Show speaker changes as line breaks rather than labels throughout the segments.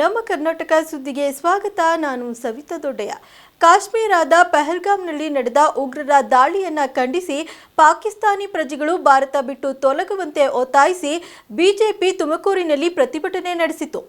ನಮ್ಮ ಕರ್ನಾಟಕ ಸುದ್ದಿಗೆ ಸ್ವಾಗತ. ನಾನು ಸವಿತಾ ದೊಡ್ಡಯ್ಯ. ಕಾಶ್ಮೀರದ ಪಹಲ್ಗಾಮ್ನಲ್ಲಿ ನಡೆದ ಉಗ್ರರ ದಾಳಿಯನ್ನು ಖಂಡಿಸಿ ಪಾಕಿಸ್ತಾನಿ ಪ್ರಜೆಗಳು ಭಾರತ ಬಿಟ್ಟು ತೊಲಗುವಂತೆ ಒತ್ತಾಯಿಸಿ ಬಿಜೆಪಿ ತುಮಕೂರಿನಲ್ಲಿ ಪ್ರತಿಭಟನೆ ನಡೆಸಿತು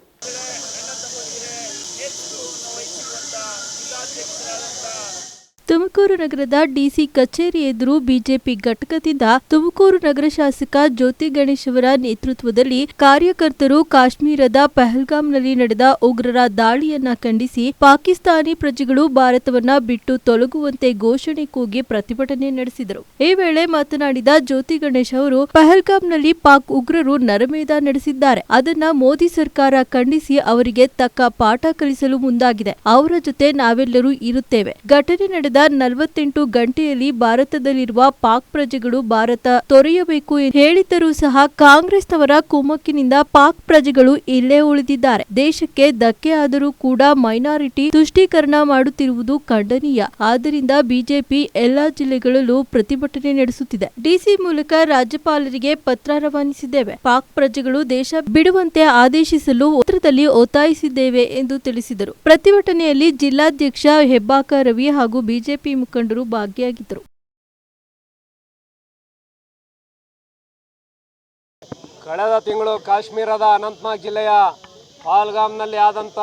ತುಮಕೂರು ನಗರದ ಡಿಸಿ ಕಚೇರಿ ಎದುರು ಬಿಜೆಪಿ ಘಟಕದಿಂದ ತುಮಕೂರು ನಗರ ಶಾಸಕ ಜ್ಯೋತಿ ಗಣೇಶ್ ಅವರ ನೇತೃತ್ವದಲ್ಲಿ ಕಾರ್ಯಕರ್ತರು ಕಾಶ್ಮೀರದ ಪಹಲ್ಗಾಮ್ನಲ್ಲಿ ನಡೆದ ಉಗ್ರರ ದಾಳಿಯನ್ನ ಖಂಡಿಸಿ ಪಾಕಿಸ್ತಾನಿ ಪ್ರಜೆಗಳು ಭಾರತವನ್ನ ಬಿಟ್ಟು ತೊಲಗುವಂತೆ ಘೋಷಣೆ ಕೂಗಿ ಪ್ರತಿಭಟನೆ ನಡೆಸಿದರು. ಈ ವೇಳೆ ಮಾತನಾಡಿದ ಜ್ಯೋತಿ ಗಣೇಶ್ ಅವರು, ಪಹಲ್ಗಾಮ್ನಲ್ಲಿ ಪಾಕ್ ಉಗ್ರರು ನರಮೇಧ ನಡೆಸಿದ್ದಾರೆ. ಅದನ್ನ ಮೋದಿ ಸರ್ಕಾರ ಖಂಡಿಸಿ ಅವರಿಗೆ ತಕ್ಕ ಪಾಠ ಕಲಿಸಲು ಮುಂದಾಗಿದೆ. ಅವರ ಜೊತೆ ನಾವೆಲ್ಲರೂ ಇರುತ್ತೇವೆ. ಘಟನೆ ನಡೆದ ನಲವತ್ತೆಂಟು ಗಂಟೆಯಲ್ಲಿ ಭಾರತದಲ್ಲಿರುವ ಪಾಕ್ ಪ್ರಜೆಗಳು ಭಾರತ ತೊರೆಯಬೇಕು ಹೇಳಿದ್ದರೂ ಸಹ ಕಾಂಗ್ರೆಸ್ನವರ ಕುಮ್ಮಕ್ಕಿನಿಂದ ಪಾಕ್ ಪ್ರಜೆಗಳು ಇಲ್ಲೇ ಉಳಿದಿದ್ದಾರೆ. ದೇಶಕ್ಕೆ ಧಕ್ಕೆ ಆದರೂ ಕೂಡ ಮೈನಾರಿಟಿ ತುಷ್ಟೀಕರಣ ಮಾಡುತ್ತಿರುವುದು ಖಂಡನೀಯ. ಆದ್ದರಿಂದ ಬಿಜೆಪಿ ಎಲ್ಲಾ ಜಿಲ್ಲೆಗಳಲ್ಲೂ ಪ್ರತಿಭಟನೆ ನಡೆಸುತ್ತಿದೆ. ಡಿಸಿ ಮೂಲಕ ರಾಜ್ಯಪಾಲರಿಗೆ ಪತ್ರ ರವಾನಿಸಿದ್ದೇವೆ. ಪಾಕ್ ಪ್ರಜೆಗಳು ದೇಶ ಬಿಡುವಂತೆ ಆದೇಶಿಸಲು ಪತ್ರದಲ್ಲಿ ಒತ್ತಾಯಿಸಿದ್ದೇವೆ ಎಂದು ತಿಳಿಸಿದರು. ಪ್ರತಿಭಟನೆಯಲ್ಲಿ ಜಿಲ್ಲಾಧ್ಯಕ್ಷ ಹೆಬ್ಬಾಕ ರವಿ ಹಾಗೂ ಬಿಜೆಪಿ ಮುಖಂಡರು ಭಾಗಿಯಾಗಿದ್ದರು.
ಕಳೆದ ತಿಂಗಳು ಕಾಶ್ಮೀರದ ಅನಂತನಾಗ್ ಜಿಲ್ಲೆಯ ಪಾಲ್ಗಾಮ್ನಲ್ಲಿ ಆದಂಥ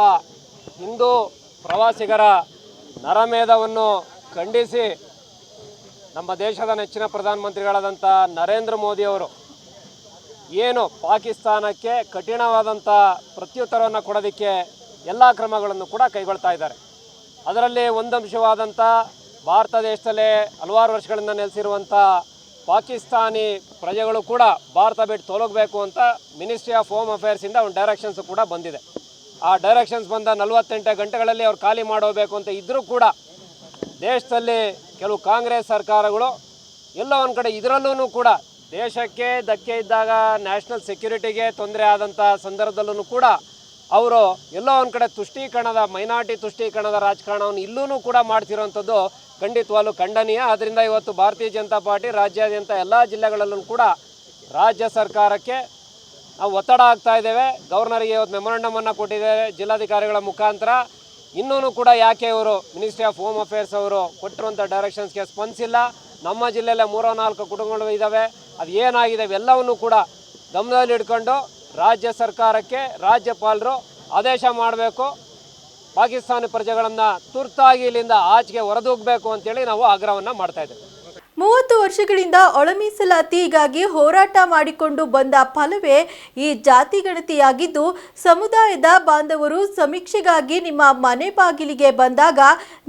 ಹಿಂದೂ ಪ್ರವಾಸಿಗರ ನರಮೇಧವನ್ನು ಖಂಡಿಸಿ ನಮ್ಮ ದೇಶದ ನೆಚ್ಚಿನ ಪ್ರಧಾನಮಂತ್ರಿಗಳಾದಂಥ ನರೇಂದ್ರ ಮೋದಿಯವರು ಏನು ಪಾಕಿಸ್ತಾನಕ್ಕೆ ಕಠಿಣವಾದಂಥ ಪ್ರತ್ಯುತ್ತರವನ್ನು ಕೊಡೋದಕ್ಕೆ ಎಲ್ಲ ಕ್ರಮಗಳನ್ನು ಕೂಡ ಕೈಗೊಳ್ತಾ ಇದ್ದಾರೆ. ಅದರಲ್ಲಿ ಒಂದಂಶವಾದಂಥ ಭಾರತ ದೇಶದಲ್ಲೇ ಹಲವಾರು ವರ್ಷಗಳಿಂದ ನೆಲೆಸಿರುವಂಥ ಪಾಕಿಸ್ತಾನಿ ಪ್ರಜೆಗಳು ಕೂಡ ಭಾರತ ಬಿಟ್ಟು ತೊಲಗಬೇಕು ಅಂತ ಮಿನಿಸ್ಟ್ರಿ ಆಫ್ ಹೋಮ್ ಅಫೇರ್ಸಿಂದ ಒಂದು ಡೈರೆಕ್ಷನ್ಸ್ ಕೂಡ ಬಂದಿದೆ. ಆ ಡೈರೆಕ್ಷನ್ಸ್ ಬಂದ ನಲವತ್ತೆಂಟು ಗಂಟೆಗಳಲ್ಲಿ ಅವ್ರು ಖಾಲಿ ಮಾಡೋಬೇಕು ಅಂತ ಇದ್ದರೂ ಕೂಡ ದೇಶದಲ್ಲಿ ಕೆಲವು ಕಾಂಗ್ರೆಸ್ ಸರ್ಕಾರಗಳು ಎಲ್ಲ ಒಂದು ಕಡೆ ಇದರಲ್ಲೂ ಕೂಡ ದೇಶಕ್ಕೆ ಧಕ್ಕೆ ಇದ್ದಾಗ ನ್ಯಾಷನಲ್ ಸೆಕ್ಯೂರಿಟಿಗೆ ತೊಂದರೆ ಆದಂಥ ಸಂದರ್ಭದಲ್ಲೂ ಕೂಡ ಅವರು ಎಲ್ಲೋ ಒಂದು ಕಡೆ ತುಷ್ಟೀಕರಣದ, ಮೈನಾರಿಟಿ ತುಷ್ಟೀಕರಣದ ರಾಜಕಾರಣವನ್ನು ಇಲ್ಲೂ ಕೂಡ ಮಾಡ್ತಿರೋವಂಥದ್ದು ಖಂಡಿತವಾಗ್ಲೂ ಖಂಡನೀಯ. ಆದ್ದರಿಂದ ಇವತ್ತು ಭಾರತೀಯ ಜನತಾ ಪಾರ್ಟಿ ರಾಜ್ಯಾದ್ಯಂತ ಎಲ್ಲ ಜಿಲ್ಲೆಗಳಲ್ಲೂ ಕೂಡ ರಾಜ್ಯ ಸರ್ಕಾರಕ್ಕೆ ನಾವು ಒತ್ತಡ ಆಗ್ತಾ ಇದ್ದೇವೆ. ಗವರ್ನರಿಗೆ ಇವತ್ತು ಮೆಮೊರಂಡಮನ್ನು ಕೊಟ್ಟಿದ್ದಾರೆ ಜಿಲ್ಲಾಧಿಕಾರಿಗಳ ಮುಖಾಂತರ. ಇನ್ನೂ ಕೂಡ ಯಾಕೆ ಇವರು ಮಿನಿಸ್ಟ್ರಿ ಆಫ್ ಹೋಮ್ ಅಫೇರ್ಸ್ ಅವರು ಕೊಟ್ಟಿರುವಂಥ ಡೈರೆಕ್ಷನ್ಸ್ಗೆ ಸ್ಪಂದಿಸಿಲ್ಲ? ನಮ್ಮ ಜಿಲ್ಲೆಯಲ್ಲೇ ಮೂರೋ ನಾಲ್ಕು ಕುಟುಂಬಗಳು ಇದ್ದಾವೆ. ಅದು ಏನಾಗಿದೆ ಎಲ್ಲವನ್ನೂ ಕೂಡ ಗಮನದಲ್ಲಿ ಇಟ್ಕೊಂಡು ರಾಜ್ಯ ಸರ್ಕಾರಕ್ಕೆ ರಾಜ್ಯಪಾಲರು ಆದೇಶ ಮಾಡಬೇಕು. ಪಾಕಿಸ್ತಾನಿ ಪ್ರಜೆಗಳನ್ನು ತುರ್ತಾಗಿ ಇಲ್ಲಿಂದ ಆಚೆಗೆ ಹೊರದೂಗಬೇಕು ಅಂತೇಳಿ ನಾವು ಆಗ್ರಹವನ್ನು ಮಾಡ್ತಾ ಇದ್ದೇವೆ.
ಮೂವತ್ತು ವರ್ಷಗಳಿಂದ ಒಳಮೀಸಲಾತಿಗಾಗಿ ಹೋರಾಟ ಮಾಡಿಕೊಂಡು ಬಂದ ಫಲವೇ ಈ ಜಾತಿ ಗಣತಿಯಾಗಿದ್ದು, ಸಮುದಾಯದ ಬಾಂಧವರು ಸಮೀಕ್ಷೆಗಾಗಿ ನಿಮ್ಮ ಮನೆ ಬಾಗಿಲಿಗೆ ಬಂದಾಗ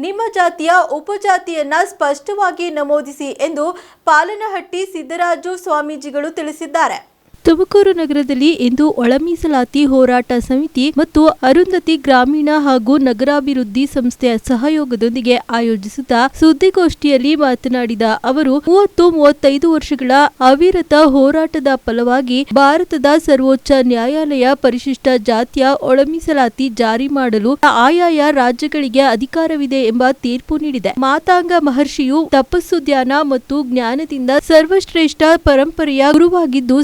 ನಿಮ್ಮ ಜಾತಿಯ ಉಪಜಾತಿಯನ್ನ ಸ್ಪಷ್ಟವಾಗಿ ನಮೂದಿಸಿ ಎಂದು ಪಾಲನಹಟ್ಟಿ ಸಿದ್ದರಾಜು ಸ್ವಾಮೀಜಿಗಳು ತಿಳಿಸಿದ್ದಾರೆ. ತುಮಕೂರು ನಗರದಲ್ಲಿ ಇಂದು ಒಳಮೀಸಲಾತಿ ಹೋರಾಟ ಸಮಿತಿ ಮತ್ತು ಅರುಂಧತಿ ಗ್ರಾಮೀಣ ಹಾಗೂ ನಗರಾಭಿವೃದ್ಧಿ ಸಂಸ್ಥೆಯ ಸಹಯೋಗದೊಂದಿಗೆ ಆಯೋಜಿಸಿದ ಸುದ್ದಿಗೋಷ್ಠಿಯಲ್ಲಿ ಮಾತನಾಡಿದ ಅವರು, ಮೂವತ್ತು ಮೂವತ್ತೈದು ವರ್ಷಗಳ ಅವಿರತ ಹೋರಾಟದ ಫಲವಾಗಿ ಭಾರತದ ಸರ್ವೋಚ್ಚ ನ್ಯಾಯಾಲಯ ಪರಿಶಿಷ್ಟ ಜಾತಿಯ ಒಳಮೀಸಲಾತಿ ಜಾರಿ ಮಾಡಲು ಆಯಾಯ ರಾಜ್ಯಗಳಿಗೆ ಅಧಿಕಾರವಿದೆ ಎಂಬ ತೀರ್ಪು ನೀಡಿದೆ. ಮಾತಾಂಗ ಮಹರ್ಷಿಯು ತಪಸ್ಸು ಧ್ಯಾನ ಮತ್ತು ಜ್ಞಾನದಿಂದ ಸರ್ವಶ್ರೇಷ್ಠ ಪರಂಪರೆಯ ಗುರುವಾಗಿದ್ದು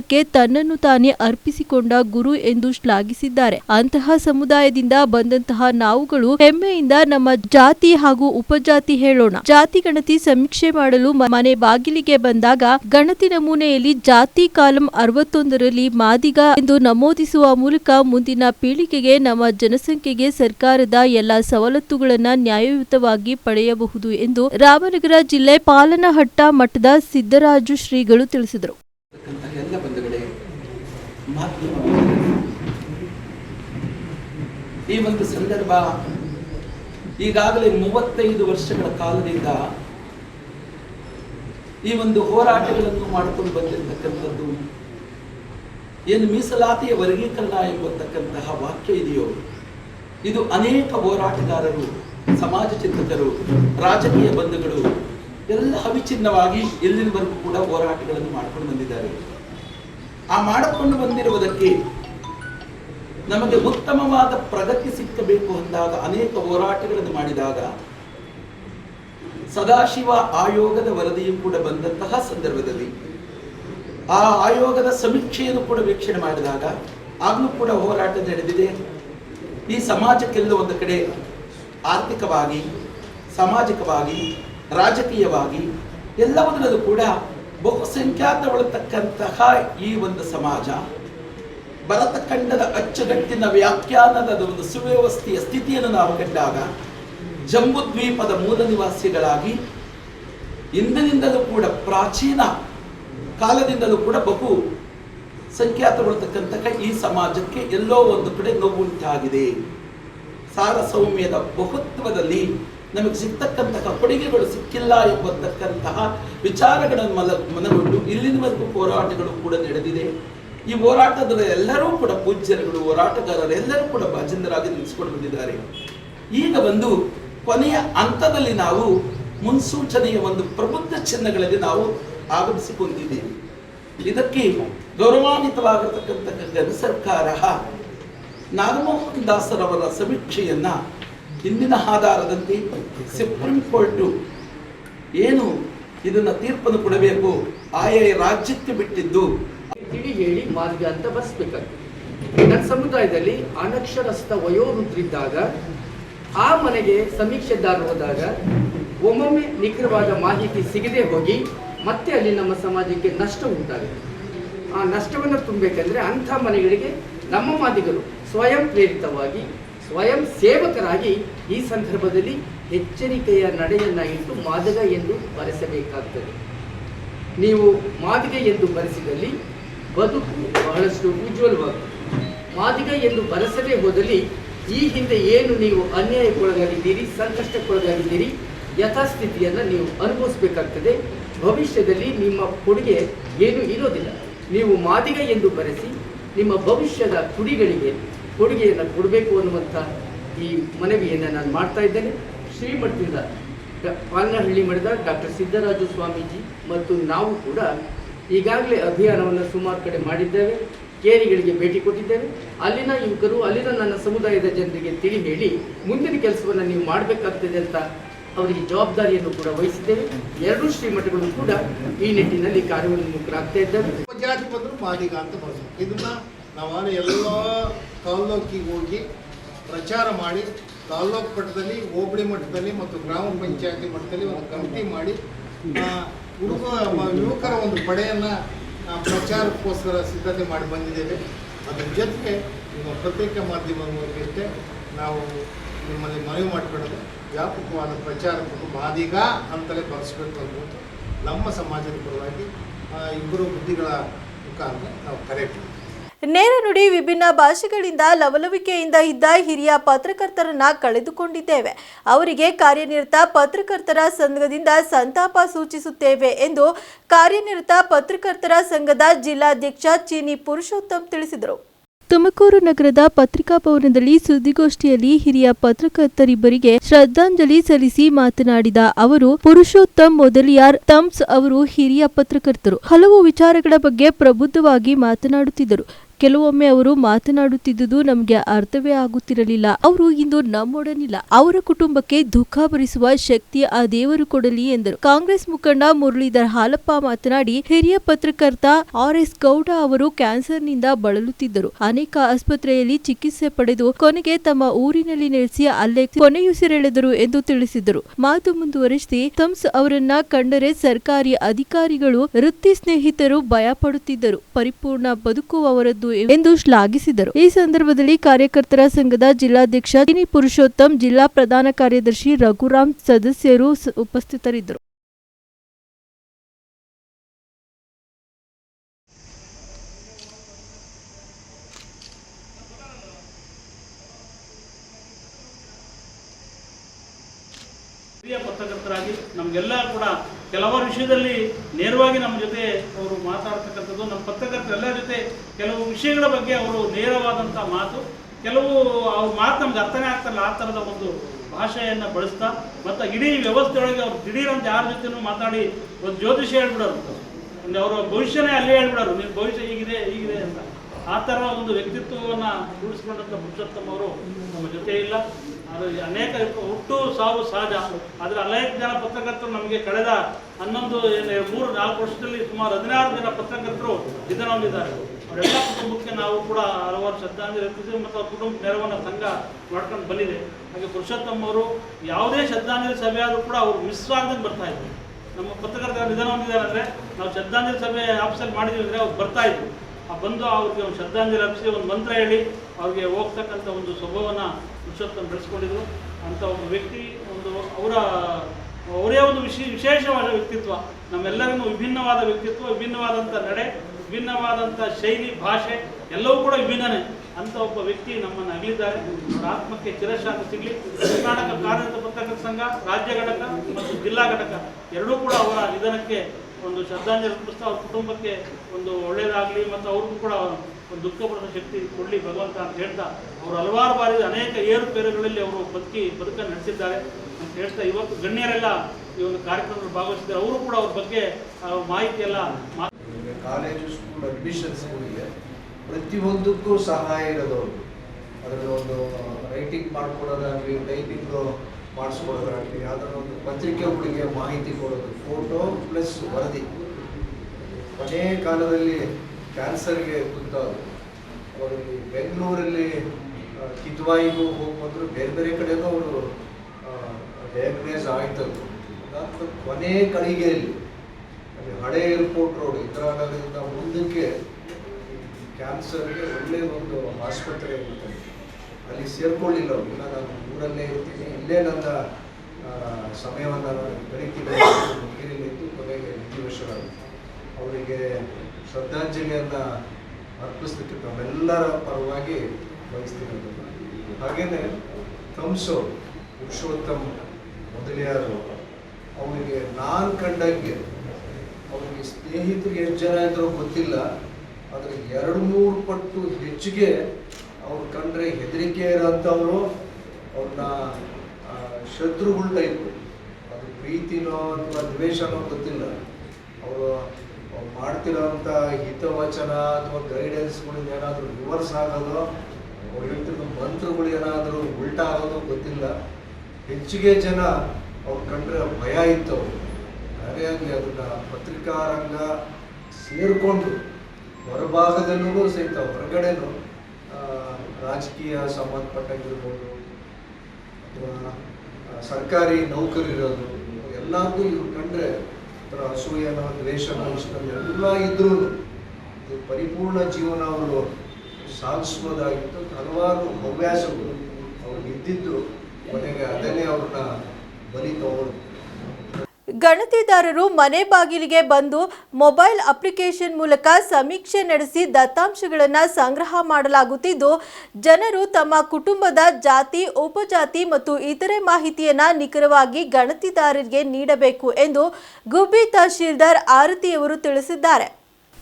ಸಮಾಜಕ್ಕೆ ತನ್ನನ್ನು ತಾನೇ ಅರ್ಪಿಸಿಕೊಂಡ ಗುರು ಎಂದು ಶ್ಲಾಘಿಸಿದ್ದಾರೆ. ಅಂತಹ ಸಮುದಾಯದಿಂದ ಬಂದಂತಹ ನಾವುಗಳು ಹೆಮ್ಮೆಯಿಂದ ನಮ್ಮ ಜಾತಿ ಹಾಗೂ ಉಪಜಾತಿ ಹೇಳೋಣ. ಜಾತಿ ಗಣತಿ ಸಮೀಕ್ಷೆ ಮಾಡಲು ಮನೆ ಬಾಗಿಲಿಗೆ ಬಂದಾಗ ಗಣತಿ ನಮೂನೆಯಲ್ಲಿ ಜಾತಿ ಕಾಲಂ ಅರವತ್ತೊಂದರಲ್ಲಿ ಮಾದಿಗ ಎಂದು ನಮೂದಿಸುವ ಮೂಲಕ ಮುಂದಿನ ಪೀಳಿಗೆಗೆ ನಮ್ಮ ಜನಸಂಖ್ಯೆಗೆ ಸರ್ಕಾರದ ಎಲ್ಲ ಸವಲತ್ತುಗಳನ್ನು ನ್ಯಾಯಯುತವಾಗಿ ಪಡೆಯಬಹುದು ಎಂದು ರಾಮನಗರ ಜಿಲ್ಲೆ ಪಾಲನಹಟ್ಟ ಮಠದ ಸಿದ್ದರಾಜು ಶ್ರೀಗಳು ತಿಳಿಸಿದರು
ಅಂತಕ್ಕಂತಹ ಎಲ್ಲ ಬಂಧುಗಳೇ ಮಾಧ್ಯಮ ಮಿತ್ರರೇ, ಈ ಒಂದು ಸಂದರ್ಭ ಈಗಾಗಲೇ ಮೂವತ್ತೈದು ವರ್ಷಗಳ ಕಾಲದಿಂದ ಈ ಒಂದು ಹೋರಾಟಗಳನ್ನು ಮಾಡಿಕೊಂಡು ಬಂದಿರತಕ್ಕಂಥದ್ದು ಏನು ಮೀಸಲಾತಿಯ ವರ್ಗೀಕರಣ ಎಂಬತಕ್ಕಂತಹ ವಾಕ್ಯ ಇದೆಯೋ, ಇದು ಅನೇಕ ಹೋರಾಟಗಾರರು, ಸಮಾಜ ಚಿಂತಕರು, ರಾಜಕೀಯ ಬಂಧುಗಳು ಎಲ್ಲ ಅವಿಚ್ಛಿನ್ನವಾಗಿ ಎಲ್ಲಿನವರೆಗೂ ಕೂಡ ಹೋರಾಟಗಳನ್ನು ಮಾಡಿಕೊಂಡು ಬಂದಿದ್ದಾರೆ. ಆ ಮಾಡಿಕೊಂಡು ಬಂದಿರುವುದಕ್ಕೆ ನಮಗೆ ಉತ್ತಮವಾದ ಪ್ರಗತಿ ಸಿಕ್ಕಬೇಕು ಅಂದಾಗ ಅನೇಕ ಹೋರಾಟಗಳನ್ನು ಮಾಡಿದಾಗ ಸದಾಶಿವ ಆಯೋಗದ ವರದಿಯು ಕೂಡ ಬಂದಂತಹ ಸಂದರ್ಭದಲ್ಲಿ ಆ ಆಯೋಗದ ಸಮೀಕ್ಷೆಯನ್ನು ಕೂಡ ವೀಕ್ಷಣೆ ಮಾಡಿದಾಗ ಆಗಲೂ ಕೂಡ ಹೋರಾಟ ನಡೆದಿದೆ. ಈ ಸಮಾಜಕ್ಕೆಲ್ಲ ಒಂದು ಕಡೆ ಆರ್ಥಿಕವಾಗಿ, ಸಾಮಾಜಿಕವಾಗಿ, ರಾಜಕೀಯವಾಗಿ ಎಲ್ಲವುದರಲ್ಲೂ ಕೂಡ ಬಹುಸಂಖ್ಯಾತಗೊಳ್ಳತಕ್ಕಂತಹ ಈ ಒಂದು ಸಮಾಜ ಭರತಖಂಡದ ಅಚ್ಚುಗಟ್ಟಿನ ವ್ಯಾಖ್ಯಾನದ ಒಂದು ಸುವ್ಯವಸ್ಥೆಯ ಸ್ಥಿತಿಯನ್ನು ನಾವು ಕಂಡಾಗ ಜಂಬುದ್ವೀಪದ ಮೂಲ ನಿವಾಸಿಗಳಾಗಿ ಇಂದಿನಿಂದಲೂ ಕೂಡ ಪ್ರಾಚೀನ ಕಾಲದಿಂದಲೂ ಕೂಡ ಬಹು ಸಂಖ್ಯಾತಗೊಳ್ತಕ್ಕಂಥ ಈ ಸಮಾಜಕ್ಕೆ ಎಲ್ಲೋ ಒಂದು ಕಡೆ ನೋವುಂಟಾಗಿದೆ. ಸಾರಸೌಮ್ಯದ ಬಹುತ್ವದಲ್ಲಿ ನಮಗೆ ಸಿಗ್ತಕ್ಕಂತಹ ಕೊಡುಗೆಗಳು ಸಿಕ್ಕಿಲ್ಲ ಎಂಬತಕ್ಕಂತಹ ವಿಚಾರಗಳನ್ನು ಮನಗೊಂಡು ಇಲ್ಲಿನವರೆಗೂ ಹೋರಾಟಗಳು ಕೂಡ ನಡೆದಿದೆ. ಈ ಹೋರಾಟದ ಎಲ್ಲರೂ ಕೂಡ ಪೂಜ್ಯರುಗಳು, ಹೋರಾಟಗಾರರು ಎಲ್ಲರೂ ಕೂಡ ಭಜನರಾಗಿ ನಿಲ್ಲಿಸಿಕೊಂಡು ಬಂದಿದ್ದಾರೆ. ಈಗ ಒಂದು ಕೊನೆಯ ಹಂತದಲ್ಲಿ ನಾವು ಮುನ್ಸೂಚನೆಯ ಒಂದು ಪ್ರಬುದ್ಧ ಚಿಹ್ನೆಗಳಲ್ಲಿ ನಾವು ಆಗಮಿಸಿಕೊಂಡಿದ್ದೇವೆ. ಇದಕ್ಕೆ ಗೌರವಾನ್ವಿತವಾಗಿರತಕ್ಕಂಥ ಗಣ ಸರ್ಕಾರ ನಾಗಮೋಹನ್ ದಾಸರವರ ಸಮೀಕ್ಷೆಯನ್ನ ಹಿಂದಿನ ಆಧಾರದಂತೆ ಸುಪ್ರೀಂ ಕೋರ್ಟು ಏನು ಇದನ್ನ ತೀರ್ಪನ್ನು ಕೊಡಬೇಕು ಆಯಾ ರಾಜ್ಯಕ್ಕೆ ಬಿಟ್ಟಿದ್ದು
ತಿಳಿ ಹೇಳಿ ಮಾರ್ಗ ಅಂತ ಬರ್ಸ್ಬೇಕಾಗ್ತದೆ. ನನ್ನ ಸಮುದಾಯದಲ್ಲಿ ಅನಕ್ಷರಸ್ಥ ವಯೋವೃದ್ಧರಿದ್ದಾಗ, ಆ ಮನೆಗೆ ಸಮೀಕ್ಷೆದಾರರು ಹೋದಾಗ ಒಮ್ಮೊಮ್ಮೆ ನಿಖರವಾದ ಮಾಹಿತಿ ಸಿಗದೆ ಹೋಗಿ ಮತ್ತೆ ಅಲ್ಲಿ ನಮ್ಮ ಸಮಾಜಕ್ಕೆ ನಷ್ಟ ಉಂಟಾಗುತ್ತೆ. ಆ ನಷ್ಟವನ್ನು ತುಂಬಬೇಕಂದ್ರೆ ಅಂಥ ಮನೆಗಳಿಗೆ ನಮ್ಮ ಮಾದಿಗರು ಸ್ವಯಂ ಪ್ರೇರಿತವಾಗಿ, ಸ್ವಯಂ ಸೇವಕರಾಗಿ ಈ ಸಂದರ್ಭದಲ್ಲಿ ಎಚ್ಚರಿಕೆಯ ನಡೆಯನ್ನ ಇಟ್ಟು ಮಾದಗ ಎಂದು ಬರೆಸಬೇಕಾಗ್ತದೆ. ನೀವು ಮಾದಿಗೆ ಎಂದು ಬರೆಸಿದಲ್ಲಿ ಬದುಕು ಬಹಳಷ್ಟು ಉಜ್ವಲವಾಗುತ್ತದೆ ಮಾದಿಗ ಎಂದು ಬರೆಸದೇ ಹೋದಲ್ಲಿ ಈ ಹಿಂದೆ ಏನು ನೀವು ಅನ್ಯಾಯಕ್ಕೊಳಗಾಗಿದ್ದೀರಿ, ಸಂಕಷ್ಟಕ್ಕೊಳಗಾಗಿದ್ದೀರಿ, ಯಥಾಸ್ಥಿತಿಯನ್ನು ನೀವು ಅನುಭವಿಸಬೇಕಾಗ್ತದೆ. ಭವಿಷ್ಯದಲ್ಲಿ ನಿಮ್ಮ ಕೊಡುಗೆ ಏನೂ ಇರೋದಿಲ್ಲ. ನೀವು ಮಾದಿಗ ಎಂದು ಬರೆಸಿ ನಿಮ್ಮ ಭವಿಷ್ಯದ ಕುಡಿಗಳಿಗೆ ಕೊಡುಗೆಯನ್ನು ಕೊಡಬೇಕು ಅನ್ನುವಂಥ ಈ ಮನವಿಯನ್ನು ನಾನು ಮಾಡ್ತಾ ಇದ್ದೇನೆ. ಶ್ರೀಮಠದಿಂದ ಪಾಲನಹಳ್ಳಿ ಮಠದ ಡಾಕ್ಟರ್ ಸಿದ್ದರಾಜು ಸ್ವಾಮೀಜಿ ಮತ್ತು ನಾವು ಕೂಡ ಈಗಾಗಲೇ ಅಭಿಯಾನವನ್ನು ಸುಮಾರು ಕಡೆ ಮಾಡಿದ್ದೇವೆ, ಕೇರಿಗಳಿಗೆ ಭೇಟಿ ಕೊಟ್ಟಿದ್ದೇವೆ. ಅಲ್ಲಿನ ಯುವಕರು, ಅಲ್ಲಿನ ನನ್ನ ಸಮುದಾಯದ ಜನರಿಗೆ ತಿಳಿ ಹೇಳಿ, ಮುಂದಿನ ಕೆಲಸವನ್ನು ನೀವು ಮಾಡಬೇಕಾಗ್ತದೆ ಅಂತ ಅವರಿಗೆ ಜವಾಬ್ದಾರಿಯನ್ನು ಕೂಡ ವಹಿಸಿದ್ದೇವೆ. ಎರಡೂ ಶ್ರೀಮಠಗಳು ಕೂಡ ಈ ನಿಟ್ಟಿನಲ್ಲಿ ಕಾರ್ಯೋನ್ಮುಖರಾಗ್ತಾ ಇದ್ದಾರೆ
ಜಾತಿ ಬಂದರು ಮಾದಿಗ ಅಂತ ಇದನ್ನ ನಾವು ಎಲ್ಲ ತಾಲ್ಲೂಕಿಗೆ ಹೋಗಿ ಪ್ರಚಾರ ಮಾಡಿ ತಾಲ್ಲೂಕು ಮಟ್ಟದಲ್ಲಿ, ಹೋಬಳಿ ಮಟ್ಟದಲ್ಲಿ ಮತ್ತು ಗ್ರಾಮ ಪಂಚಾಯತಿ ಮಟ್ಟದಲ್ಲಿ ಒಂದು ಕಮಿಟಿ ಮಾಡಿ ಹುಡುಗ ಯುವಕರ ಒಂದು ಪಡೆಯನ್ನು ಪ್ರಚಾರಕ್ಕೋಸ್ಕರ ಸಿದ್ಧತೆ ಮಾಡಿ ಬಂದಿದ್ದೇವೆ. ಅದ್ರ ಜೊತೆಗೆ ನಿಮ್ಮ ಪತ್ರಿಕಾ ಮಾಧ್ಯಮದ ಮೂಲಕ ನಾವು ನಿಮ್ಮಲ್ಲಿ ಮನವಿ ಮಾಡಿಕೊಳ್ಳೋದು, ವ್ಯಾಪಕವಾದ ಪ್ರಚಾರವನ್ನು ಮಾದಿಗ ಅಂತಲೇ ಬಳಸಬೇಕು ಅನ್ನೋದು ನಮ್ಮ ಸಮಾಜದ ಪರವಾಗಿ ಇಬ್ಬರು ಬುದ್ಧಿಗಳ ಮುಖಾಂತರ ನಾವು ಕರೆಕ್ಟ್
ನೇರ ನುಡಿ ವಿಭಿನ್ನ ಭಾಷೆಗಳಿಂದ ಲವಲವಿಕೆಯಿಂದ ಇದ್ದ ಹಿರಿಯ ಪತ್ರಕರ್ತರನ್ನ ಕಳೆದುಕೊಂಡಿದ್ದೇವೆ. ಅವರಿಗೆ ಕಾರ್ಯನಿರತ ಪತ್ರಕರ್ತರ ಸಂಘದಿಂದ ಸಂತಾಪ ಸೂಚಿಸುತ್ತೇವೆ ಎಂದು ಕಾರ್ಯನಿರತ ಪತ್ರಕರ್ತರ ಸಂಘದ ಜಿಲ್ಲಾಧ್ಯಕ್ಷ ಚೀನಿ ಪುರುಷೋತ್ತಮ್ ತಿಳಿಸಿದರು. ತುಮಕೂರು ನಗರದ ಪತ್ರಿಕಾ ಭವನದಲ್ಲಿ ಸುದ್ದಿಗೋಷ್ಠಿಯಲ್ಲಿ ಹಿರಿಯ ಪತ್ರಕರ್ತರಿಬ್ಬರಿಗೆ ಶ್ರದ್ಧಾಂಜಲಿ ಸಲ್ಲಿಸಿ ಮಾತನಾಡಿದ ಅವರು, ಪುರುಷೋತ್ತಮ್ ಮೊದಲಿಯಾರ್ ತಮ್ಸ್ ಅವರು ಹಿರಿಯ ಪತ್ರಕರ್ತರು. ಹಲವು ವಿಚಾರಗಳ ಬಗ್ಗೆ ಪ್ರಬುದ್ಧವಾಗಿ ಮಾತನಾಡುತ್ತಿದ್ದರು. ಕೆಲವೊಮ್ಮೆ ಅವರು ಮಾತನಾಡುತ್ತಿದ್ದುದು ನಮಗೆ ಅರ್ಥವೇ ಆಗುತ್ತಿರಲಿಲ್ಲ. ಅವರು ಇಂದು ನಮ್ಮೊಡನಿಲ್ಲ. ಅವರ ಕುಟುಂಬಕ್ಕೆ ದುಃಖ ಭರಿಸುವ ಶಕ್ತಿ ಆ ದೇವರು ಕೊಡಲಿ ಎಂದರು. ಕಾಂಗ್ರೆಸ್ ಮುಖಂಡ ಮುರಳೀಧರ್ ಹಾಲಪ್ಪ ಮಾತನಾಡಿ, ಹಿರಿಯ ಪತ್ರಕರ್ತ ಆರ್ ಎಸ್ ಗೌಡ ಅವರು ಕ್ಯಾನ್ಸರ್ನಿಂದ ಬಳಲುತ್ತಿದ್ದರು. ಅನೇಕ ಆಸ್ಪತ್ರೆಯಲ್ಲಿ ಚಿಕಿತ್ಸೆ ಪಡೆದು ಕೊನೆಗೆ ತಮ್ಮ ಊರಿನಲ್ಲಿ ನೆಲೆಸಿ ಅಲ್ಲೇ ಕೊನೆಯುಸಿರೆಳೆದರು ಎಂದು ತಿಳಿಸಿದರು. ಮಾತು ಮುಂದುವರಿಸಿ ಥಮ್ಸ್ ಅವರನ್ನ ಕಂಡರೆ ಸರ್ಕಾರಿ ಅಧಿಕಾರಿಗಳು ವೃತ್ತಿ ಸ್ನೇಹಿತರು ಭಯಪಡುತ್ತಿದ್ದರು. ಪರಿಪೂರ್ಣ ಬದುಕು ಅವರದ್ದು ಎಂದು ಶ್ಲಾಘಿಸಿದರು. ಈ ಸಂದರ್ಭದಲ್ಲಿ ಕಾರ್ಯಕರ್ತರ ಸಂಘದ ಜಿಲ್ಲಾಧ್ಯಕ್ಷ ಚಿನಿ ಪುರುಷೋತ್ತಮ್, ಜಿಲ್ಲಾ ಪ್ರಧಾನ ಕಾರ್ಯದರ್ಶಿ ರಘುರಾಮ್ ಸದಸ್ಯರು ಉಪಸ್ಥಿತರಿದ್ದರು.
ಪತ್ರಕರ್ತರಾಗಿ ನಮಗೆಲ್ಲ ಕೂಡ ಕೆಲವಾರು ವಿಷಯದಲ್ಲಿ ನೇರವಾಗಿ ನಮ್ಮ ಜೊತೆ ಅವರು ಮಾತಾಡ್ತಕ್ಕಂಥದ್ದು, ನಮ್ಮ ಪತ್ರಕರ್ತರೆಲ್ಲರ ಜೊತೆ ಕೆಲವು ವಿಷಯಗಳ ಬಗ್ಗೆ ಅವರು ನೇರವಾದಂಥ ಮಾತು, ಕೆಲವು ಅವ್ರ ಮಾತು ನಮ್ಗೆ ಅರ್ಥನೇ ಆಗ್ತಲ್ಲ, ಆ ಥರದ ಒಂದು ಭಾಷೆಯನ್ನು ಬಳಸ್ತಾ, ಮತ್ತು ಇಡೀ ವ್ಯವಸ್ಥೆಯೊಳಗೆ ಅವ್ರು ದಿಢೀರಂತ ಯಾರ ಜೊತೆನೂ ಮಾತಾಡಿ ಒಂದು ಜ್ಯೋತಿಷ್ಯ ಹೇಳ್ಬಿಡೋರು. ಒಂದು ಅವರ ಭವಿಷ್ಯನೇ ಅಲ್ಲೇ ಹೇಳ್ಬಿಡೋರು. ನಿಮ್ಮ ಭವಿಷ್ಯ ಹೀಗಿದೆ ಹೀಗಿದೆ ಅಂತ. ಆ ಥರ ಒಂದು ವ್ಯಕ್ತಿತ್ವವನ್ನು ರೂಢಿಸ್ಕೊಂಡಂಥ ಪುರುಷೋತ್ತಮ ಅವರು ನಮ್ಮ ಜೊತೆ ಇಲ್ಲ. ಅದು ಅನೇಕ ಹುಟ್ಟು ಸಾವು ಸಹಜ ಆದರೆ ಅನೇಕ ಜನ ಪತ್ರಕರ್ತರು ನಮಗೆ ಕಳೆದ ಹನ್ನೊಂದು ಮೂರು, ನಾಲ್ಕು ವರ್ಷದಲ್ಲಿ ಸುಮಾರು ಹದಿನಾರು ಜನ ಪತ್ರಕರ್ತರು ನಿಧನ ಹೊಂದಿದ್ದಾರೆ ಅವರೆಲ್ಲ ಕುಟುಂಬಕ್ಕೆ ನಾವು ಕೂಡ ಹಲವಾರು ಶ್ರದ್ಧಾಂಜಲಿ ಅರ್ಪಿಸಿ ಮತ್ತು ಕುಟುಂಬ ನೆರವನ್ನು ಸಂಘ ಮಾಡ್ಕೊಂಡು ಬಂದಿದೆ. ಹಾಗೆ ಪುರುಷೋತ್ತಮ್ ಅವರು ಯಾವುದೇ ಶ್ರದ್ಧಾಂಜಲಿ ಸಭೆ ಆದರೂ ಕೂಡ ಅವರು ಮಿಸ್ ಆಗದಂಗೆ ಬರ್ತಾ ಇದ್ರು. ನಮ್ಮ ಪತ್ರಕರ್ತರ ನಿಧನ ಹೊಂದಿದ್ದಾರೆ ಅಂದರೆ ನಾವು ಶ್ರದ್ಧಾಂಜಲಿ ಸಭೆ ಆಫೀಸಲ್ಲಿ ಮಾಡಿದ್ವಿ ಅಂದರೆ ಅವ್ರು ಬರ್ತಾ ಇದ್ರು. ಬಂದು ಅವ್ರಿಗೆ ಒಂದು ಶ್ರದ್ಧಾಂಜಲಿ ಅರ್ಪಿಸಿ, ಒಂದು ಮಂತ್ರ ಹೇಳಿ ಅವ್ರಿಗೆ ಹೋಗ್ತಕ್ಕಂಥ ಒಂದು ಸ್ವಭಾವನ ಪುರುಷೋತ್ತಮ ಬೆಳೆಸ್ಕೊಂಡಿದ್ರು. ಅಂಥ ಒಬ್ಬ ವ್ಯಕ್ತಿ, ಒಂದು ಅವರ, ಅವರೇ ಒಂದು ವಿಶೇ, ವಿಶೇಷವಾದ ವ್ಯಕ್ತಿತ್ವ. ನಮ್ಮೆಲ್ಲರಿಗೂ ವಿಭಿನ್ನವಾದ ವ್ಯಕ್ತಿತ್ವ, ವಿಭಿನ್ನವಾದಂಥ ನಡೆ, ವಿಭಿನ್ನವಾದಂಥ ಶೈಲಿ, ಭಾಷೆ, ಎಲ್ಲವೂ ಕೂಡ ವಿಭಿನ್ನನೇ. ಅಂಥ ಒಬ್ಬ ವ್ಯಕ್ತಿ ನಮ್ಮನ್ನು ಅಗಲಿದ್ದಾರೆ. ಅವರ ಆತ್ಮಕ್ಕೆ ಚಿರಶಾಂತಿ ಸಿಗಲಿ. ಕರ್ನಾಟಕ ಕಾರ್ಯರತ ಪತ್ರಕರ್ತ ಸಂಘ, ರಾಜ್ಯ ಘಟಕ ಮತ್ತು ಜಿಲ್ಲಾ ಘಟಕ ಎರಡೂ ಕೂಡ ಅವರ ನಿಧನಕ್ಕೆ ಒಂದು ಶ್ರದ್ಧಾಂಜಲಿ ಅರ್ಪಿಸ್ತಾ ಅವ್ರ ಕುಟುಂಬಕ್ಕೆ ಒಂದು ಒಳ್ಳೆಯದಾಗಲಿ ಮತ್ತು ಅವ್ರಿಗೂ ಕೂಡ ಒಂದು ದುಃಖ ಪಡೆದ ಶಕ್ತಿ ಕೊಡಲಿ ಭಗವಂತ ಅಂತ ಹೇಳ್ತಾ ಅವರು ಹಲವಾರು ಬಾರಿ ಅನೇಕ ಏರುಪೇರುಗಳಲ್ಲಿ ಅವರು ಬದುಕಿ ಬದುಕನ್ನು ನಡೆಸಿದ್ದಾರೆ ಅಂತ ಹೇಳ್ತಾ ಇವತ್ತು ಗಣ್ಯರೆಲ್ಲ ಈ ಒಂದು ಕಾರ್ಯಕ್ರಮದಲ್ಲಿ ಭಾಗವಹಿಸಿದ್ದಾರೆ. ಅವರು ಕೂಡ ಅವ್ರ ಬಗ್ಗೆ ಮಾಹಿತಿ ಎಲ್ಲ
ಕಾಲೇಜು ಸ್ಕೂಲ್ ಅಡ್ಮಿಷನ್ಸ್ಗಳಿಗೆ ಪ್ರತಿಯೊಂದಕ್ಕೂ ಸಹಾಯ ಇರೋದು ಅದರಲ್ಲಿ ಒಂದು ರೈಟಿಂಗ್ ಮಾಡ್ಕೊಡೋದಾಗಲಿ ಟೈಪಿಂಗ್ ಮಾಡಿಸ್ಕೊಡೋದಾಗಲಿ ಯಾವುದಾದ್ರು ಒಂದು ಪತ್ರಿಕೆ ಒಬ್ಬರಿಗೆ ಮಾಹಿತಿ ಕೊಡೋದು, ಫೋಟೋ ಪ್ಲಸ್ ವರದಿ. ಕೊನೆಯ ಕಾಲದಲ್ಲಿ ಕ್ಯಾನ್ಸರ್ಗೆ ತುತ್ತಾದ್ರು ಅವರು ಬೆಂಗಳೂರಲ್ಲಿ ಕಿದ್ವಾಯಿಗೂ ಹೋಗಿ ಬಂದರು, ಬೇರೆ ಬೇರೆ ಕಡೆಯೂ ಅವರು ಡಯಾಗ್ನೈಸ್ ಆಯಿತು ಅದಾದ ಕೊನೆ ಕಳಿಗೆಯಲ್ಲಿ, ಅಲ್ಲಿ ಹಳೆ ಏರ್ಪೋರ್ಟ್ ರೋಡ್ ಇಂದಿರಾನಗರದಿಂದ ಮುಂದಕ್ಕೆ ಕ್ಯಾನ್ಸರ್ಗೆ ಒಳ್ಳೆಯ ಒಂದು ಆಸ್ಪತ್ರೆ ಇರುತ್ತೆ ಅಲ್ಲಿ ಸೇರ್ಕೊಳ್ಳಿಲ್ಲ ಇಲ್ಲ ನಾನು ಊರಲ್ಲೇ ಇರ್ತೀನಿ. ಇಲ್ಲೇ ನನ್ನ ಸಮಯವನ್ನು ನಾನು ಬೆಳಕಿಗೆ ನೀರಿನಿದ್ದು ಕೊನೆಗೆ ವಿಧಿವಶರಾಗಿ ಅವರಿಗೆ ಶ್ರದ್ಧಾಂಜಲಿಯನ್ನು ಅರ್ಪಿಸ್ಲಿಕ್ಕೆ ತಮ್ಮೆಲ್ಲರ ಪರವಾಗಿ ಅದನ್ನು ಹಾಗೆಯೇ ಕಂಸೋ, ಪುರುಷೋತ್ತಮ್ ಮೊದಲಿಯಾರು, ಅವರಿಗೆ ನಾನು ಕಂಡಂಗೆ, ಅವರಿಗೆ ಸ್ನೇಹಿತರಿಗೆ ಎಷ್ಟು ಜನ ಇದ್ರೂ ಗೊತ್ತಿಲ್ಲ. ಆದರೆ ಎರಡು ಮೂರು ಪಟ್ಟು ಹೆಚ್ಚಿಗೆ ಅವ್ರು ಕಂಡ್ರೆ ಹೆದರಿಕೆ ಇರೋಂಥವ್ರು ಅವ್ರನ್ನ ಶತ್ರುಗಳ ಟೈಪ್ ಅದು ಪ್ರೀತಿನೋ ಅಥವಾ ದ್ವೇಷನೋ ಗೊತ್ತಿಲ್ಲ. ಅವರು ಮಾಡ್ತಿರೋಂಥ ಹಿತವಚನ ಅಥವಾ ಗೈಡೆನ್ಸ್ಗಳಿಂದ ಏನಾದರೂ ರಿವರ್ಸ್ ಆಗೋದು, ಅವ್ರು ಹೇಳ್ತಿರೋ ಮಂತ್ರಗಳು ಏನಾದರೂ ಉಲ್ಟಾ ಆಗೋದು ಗೊತ್ತಿಲ್ಲ. ಹೆಚ್ಚಿಗೆ ಜನ ಅವ್ರು ಕಂಡ್ರೆ ಭಯ ಇತ್ತು ಅವರು ಯಾರೇ ಆಗಲಿ ಅದನ್ನ ಪತ್ರಿಕಾ ರಂಗ ಸೇರಿಕೊಂಡು ಹೊರಭಾಗದಲ್ಲೂ ಸಹಿತ ಹೊರಗಡೆನೂ ರಾಜಕೀಯ ಸಂಬಂಧಪಟ್ಟಾಗಿರ್ಬೋದು, ಅಥವಾ ಸರ್ಕಾರಿ ನೌಕರಿರೋದು, ಎಲ್ಲರಿಗೂ ಇವ್ರು ಕಂಡ್ರೆ ಒಂಥರ ಅಸೂಯನ, ದ್ವೇಷನ ಇಷ್ಟ ಎಲ್ಲ ಇದ್ರೂ ಇದು ಪರಿಪೂರ್ಣ ಜೀವನ ಅವರು ಸಾಧಿಸ್ಬೋದಾಗಿತ್ತು. ಹಲವಾರು ಹವ್ಯಾಸಗಳು ಅವ್ರಿಗೆ ಇದ್ದಿದ್ದು ಕೊನೆಗೆ ಅದನ್ನೇ ಅವ್ರನ್ನ ಬಲಿ ತಗೊಂಡು
ಗಣತಿದಾರರು ಮನೆ ಬಾಗಿಲಿಗೆ ಬಂದು ಮೊಬೈಲ್ ಅಪ್ಲಿಕೇಶನ್ ಮೂಲಕ ಸಮೀಕ್ಷೆ ನಡೆಸಿ ದತ್ತಾಂಶಗಳನ್ನು ಸಂಗ್ರಹ ಮಾಡಲಾಗುತ್ತಿದ್ದು, ಜನರು ತಮ್ಮ ಕುಟುಂಬದ ಜಾತಿ, ಉಪಜಾತಿ ಮತ್ತು ಇತರೆ ಮಾಹಿತಿಯನ್ನು ನಿಖರವಾಗಿ ಗಣತಿದಾರರಿಗೆ ನೀಡಬೇಕು ಎಂದು ಗುಬ್ಬಿ ತಹಶೀಲ್ದಾರ್ ಆರತಿಯವರು ತಿಳಿಸಿದ್ದಾರೆ.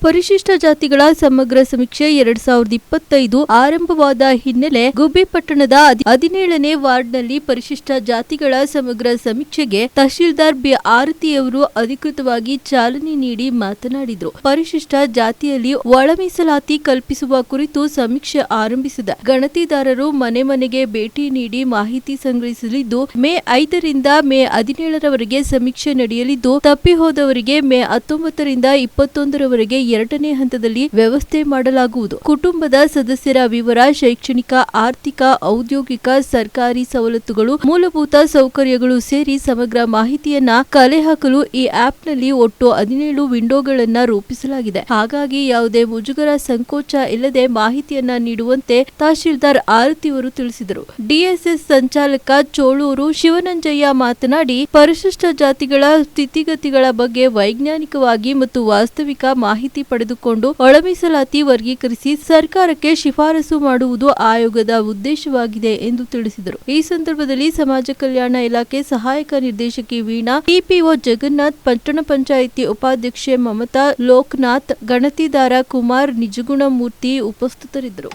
ಪರಿಶಿಷ್ಟ ಜಾತಿಗಳ ಸಮಗ್ರ ಸಮೀಕ್ಷೆ ಎರಡ್ ಸಾವಿರದ ಇಪ್ಪತ್ತೈದು ಆರಂಭವಾದ ಹಿನ್ನೆಲೆ ಗುಬ್ಬಿ ಪಟ್ಟಣದ ಹದಿ- ಹದಿನೇಳನೇ ವಾರ್ಡ್ನಲ್ಲಿ ಪರಿಶಿಷ್ಟ ಜಾತಿಗಳ ಸಮಗ್ರ ಸಮೀಕ್ಷೆಗೆ ತಹಶೀಲ್ದಾರ್ ಬಿ ಆರತಿಯವರು ಅಧಿಕೃತವಾಗಿ ಚಾಲನೆ ನೀಡಿ ಮಾತನಾಡಿದರು. ಪರಿಶಿಷ್ಟ ಜಾತಿಯಲ್ಲಿ ಒಳ ಮೀಸಲಾತಿ ಕಲ್ಪಿಸುವ ಕುರಿತು ಸಮೀಕ್ಷೆ ಆರಂಭಿಸಿದ. ಗಣತಿದಾರರು ಮನೆ ಮನೆಗೆ ಭೇಟಿ ನೀಡಿ ಮಾಹಿತಿ ಸಂಗ್ರಹಿಸಲಿದ್ದು, ಮೇ ಐದರಿಂದ ಮೇ ಹದಿನೇಳರವರೆಗೆ ಸಮೀಕ್ಷೆ ನಡೆಯಲಿದ್ದು ತಪ್ಪಿ ಹೋದವರಿಗೆ ಮೇ ಹತ್ತೊಂಬತ್ತರಿಂದ ಇಪ್ಪತ್ತೊಂದರವರೆಗೆ ಎರಡನೇ ಹಂತದಲ್ಲಿ ವ್ಯವಸ್ಥೆ ಮಾಡಲಾಗುವುದು. ಕುಟುಂಬದ ಸದಸ್ಯರ ವಿವರ, ಶೈಕ್ಷಣಿಕ, ಆರ್ಥಿಕ, ಔದ್ಯೋಗಿಕ, ಸರ್ಕಾರಿ ಸವಲತ್ತುಗಳು, ಮೂಲಭೂತ ಸೌಕರ್ಯಗಳು ಸೇರಿ ಸಮಗ್ರ ಮಾಹಿತಿಯನ್ನ ಕಲೆ ಹಾಕಲು ಈ ಆಪ್ನಲ್ಲಿ ಒಟ್ಟು ಹದಿನೇಳು ವಿಂಡೋಗಳನ್ನ ರೂಪಿಸಲಾಗಿದೆ. ಹಾಗಾಗಿ ಯಾವುದೇ ಮುಜುಗರ ಸಂಕೋಚ ಇಲ್ಲದೆ ಮಾಹಿತಿಯನ್ನ ನೀಡುವಂತೆ ತಹಶೀಲ್ದಾರ್ ಆರತಿಯವರು ತಿಳಿಸಿದರು. ಡಿಎಸ್ಎಸ್ ಸಂಚಾಲಕ ಚೋಳೂರು ಶಿವನಂಜಯ್ಯ ಮಾತನಾಡಿ, ಪರಿಶಿಷ್ಟ ಜಾತಿಗಳ ಸ್ಥಿತಿಗತಿಗಳ ಬಗ್ಗೆ ವೈಜ್ಞಾನಿಕವಾಗಿ ಮತ್ತು ವಾಸ್ತವಿಕ ಮಾಹಿತಿ ಪಡೆದುಕೊಂಡು ಒಳಮೀಸಲಾತಿ ವರ್ಗೀಕರಿಸಿ ಸರ್ಕಾರಕ್ಕೆ ಶಿಫಾರಸು ಮಾಡುವುದು ಆಯೋಗದ ಉದ್ದೇಶವಾಗಿದೆ ಎಂದು ತಿಳಿಸಿದರು. ಈ ಸಂದರ್ಭದಲ್ಲಿ ಸಮಾಜ ಕಲ್ಯಾಣ ಇಲಾಖೆ ಸಹಾಯಕ ನಿರ್ದೇಶಕಿ ವೀಣಾ ಪಿಪಿಒ ಜಗನ್ನಾಥ್, ಪಟ್ಟಣ ಪಂಚಾಯಿತಿ ಉಪಾಧ್ಯಕ್ಷೆ ಮಮತಾ, ಲೋಕನಾಥ್, ಗಣತಿದಾರ ಕುಮಾರ್, ನಿಜಗುಣಮೂರ್ತಿ ಉಪಸ್ಥಿತರಿದ್ದರು.